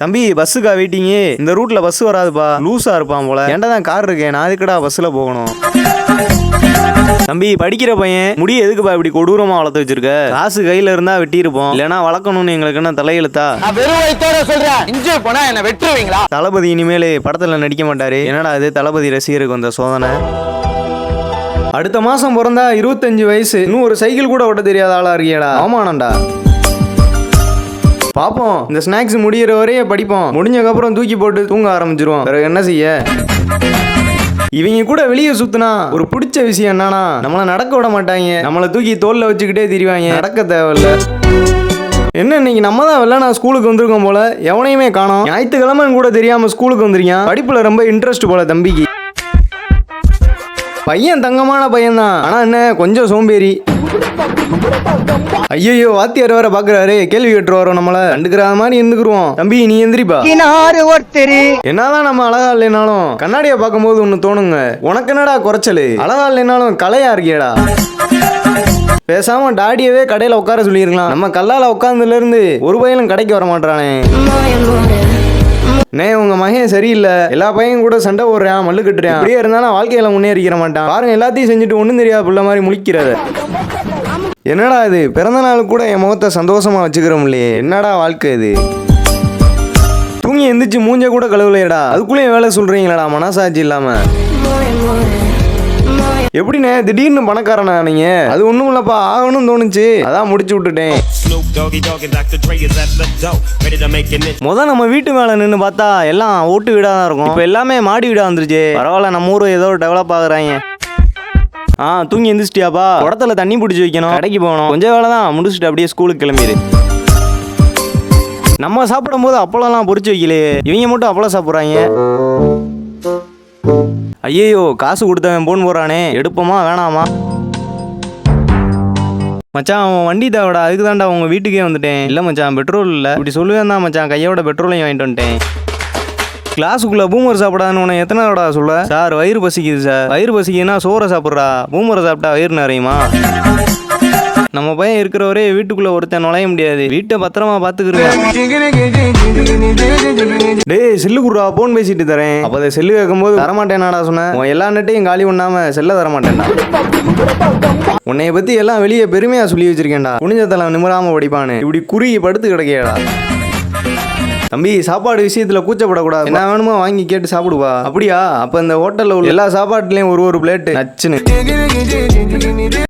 தம்பி பஸ்ஸுக்கா வெயிட்டிங்கு? இந்த ரூட்ல பஸ் வராதுப்பா. லூஸா இருப்பான் போல. ஏன்டா தான் கார் இருக்கேன் நான் அதுக்கடா பஸ்ல போகணும். தம்பி படிக்கிற பையன் முடி எதுக்குப்பா இப்படி கொடூரமா வளர்த்து வச்சிருக்க? காசு கையில இருந்தா வெட்டியிருப்போம். இல்லைன்னா வளர்க்கணும்னு எங்களுக்கு என்ன தலையெழுத்தா? சொல்றேன். போனா என்ன வெட்டுருவீங்களா? தளபதி இனிமேல் படத்துல நடிக்க மாட்டாரு. என்னடா இது? தளபதி ரசிகருக்கு வந்த சோதனை. அடுத்த மாசம் பிறந்தா இருபத்தஞ்சு வயசு. இன்னும் ஒரு சைக்கிள் கூட ஓட்ட தெரியாத ஆளா இருக்கியடா. அவமானம்டா. பாப்போம். இந்த ஸ்நாக்ஸ் முடியிற வரையே படிப்போம். முடிஞ்சக்கப்புறம் தூக்கி போட்டு தூங்க ஆரம்பிச்சிருவோம். பிறகு என்ன செய்ய? இவங்க கூட வெளியே சுத்தினா ஒரு பிடிச்ச விஷயம் என்னன்னா நம்மள நடக்க விட மாட்டாங்க. நம்மளை தூக்கி தோல்ல வச்சுக்கிட்டே திரிவாங்க. நடக்க தேவையில்ல. என்ன இன்னைக்கு நம்ம தான் வெள்ள நான் ஸ்கூலுக்கு வந்திருக்கோம் போல எவனையுமே காணோம். ஞாயிற்றுக்கிழமைன்னு கூட தெரியாம ஸ்கூலுக்கு வந்திருக்கான். படிப்புல ரொம்ப இன்ட்ரெஸ்ட் போல தம்பிக்கு. பையன் தங்கமான பையன் தான் ஆனா என்ன கொஞ்சம் சோம்பேறி. ஐயோ வாத்தியார் வேற பாக்குறாரு கேள்வி கேட்டு வரோம் நம்மள? கண்டுக்கிற மாதிரி இருந்துக்குருவோம். தம்பி நீ எந்திரிப்பா. கினாரு ஒருத்தரு. என்னதான் நம்ம அழகா இல்லைனாலும் கண்ணாடியை பார்க்கும்போது ஒன்று தோணுங்க. உனக்கு என்னடா குறைச்சல்? அழகா இல்லைனாலும் கலையா இருக்கியடா. பேசாம டாடியவே கடையில உட்கார சொல்லியிருக்கலாம் நம்ம கல்லால உட்கார்ந்ததுல இருந்து ஒரு பையனும் கடைக்கு வர மாட்டானே நே உங்க மகன் சரியில்லை. எல்லா பையன் கூட சண்டை போடுறான் மல்லு கட்டுறான். அப்படியே இருந்தாலும் வாழ்க்கையில முன்னேறிக்கிற மாட்டான். பாருங்க எல்லாத்தையும் செஞ்சுட்டு ஒன்றும் தெரியாத பிள்ளை மாதிரி முழிக்கிறாரு. என்னடா இது? பிறந்த நாள் கூட என் முகத்தை சந்தோஷமா வச்சுக்கிறோம் இல்லையே என்னடா வாழ்க்கை இது? தூங்கி எந்திரிச்சு மூஞ்ச கூட கழுவலையடா. அதுக்குள்ளேயும் வேலை சொல்றீங்களாடா மனசாட்சி இல்லாம. எப்படிண்ணே? திடீர்னு பணக்காரனா நீங்க? அது ஒண்ணும் இல்லப்பா ஆகணும்னு தோணுச்சு. அதான் முடிச்சு விட்டுட்டேன். முத நம்ம வீட்டு மேல நின்று பார்த்தா எல்லாம் ஓட்டு வீடா தான் இருக்கும். இப்போ எல்லாமே மாடி வீடா வந்துருச்சு. பரவாயில்ல நம்ம ஊர் ஏதோ டெவலப் ஆகுறாங்க. ஆ தூங்கி எந்திரிச்சிட்டியாப்பா? குடத்துல தண்ணி பிடிச்சி வைக்கணும். கடைக்கு போகணும். கொஞ்சம் வேலை தான். முடிச்சுட்டு அப்படியே ஸ்கூலுக்கு கிளம்பிடு. நம்ம சாப்பிடும் போது அப்பளம்லாம் பொரிச்சு வைக்கலையே. இவங்க மட்டும் அப்பளம் சாப்பிட்றாங்க. ஐயையோ காசு கொடுத்தவன் போன் போறானே எடுப்போமா வேணாமா? மச்சான் அவன் வண்டி தேவைடா. அதுக்கு தாண்டா உங்க வீட்டுக்கே வந்துட்டேன். இல்லை மச்சான் பெட்ரோல் இல்லை. இப்படி சொல்லுவேன் தான் மச்சான். கையோட பெட்ரோலையும் வாங்கிட்டு வந்துட்டேன். கிளாஸுக்குள்ள பூமர் சாப்பிடாதுன்னு உனக்கு எத்தனை தடவை சொல்ல? சார் வயிறு பசிக்குது சார். வயிறு பசிக்குதுன்னா சோறை சாப்பிட்றா. பூமரை சாப்பிட்டா வயிறு நிறையுமா? நம்ம பையன் இருக்கிறவரே வீட்டுக்குள்ள ஒருத்தன் நுழைய முடியாது. வீட்டை பத்திரமா பாத்துக்கிறேன் டேய் செல்லு குடுறா போன் பேசிட்டு தரேன். அப்போ அதை செல்லு கேட்கும்போது தரமாட்டேனாடா சொன்னேன் எல்லா நெட்டையும் காலி பண்ணாம செல்ல தரமாட்டேன்டா. உன்னைய பத்தி எல்லாம் வெளியே பெருமையா சொல்லி வச்சிருக்கேன்டா. குனிஞ்சத்தெல்லாம் நிமிராம படிப்பானு இப்படி குறுகி படுத்து கிடக்கையடா. தம்பி சாப்பாடு விஷயத்துல கூச்சப்படக்கூடாது. என்ன வேணுமோ வாங்கி கேட்டு சாப்பிடுவா. அப்படியா? அப்ப இந்த ஹோட்டல்ல உள்ள எல்லா சாப்பாட்டுலயும் ஒரு ஒரு பிளேட் நச்சுன்னு.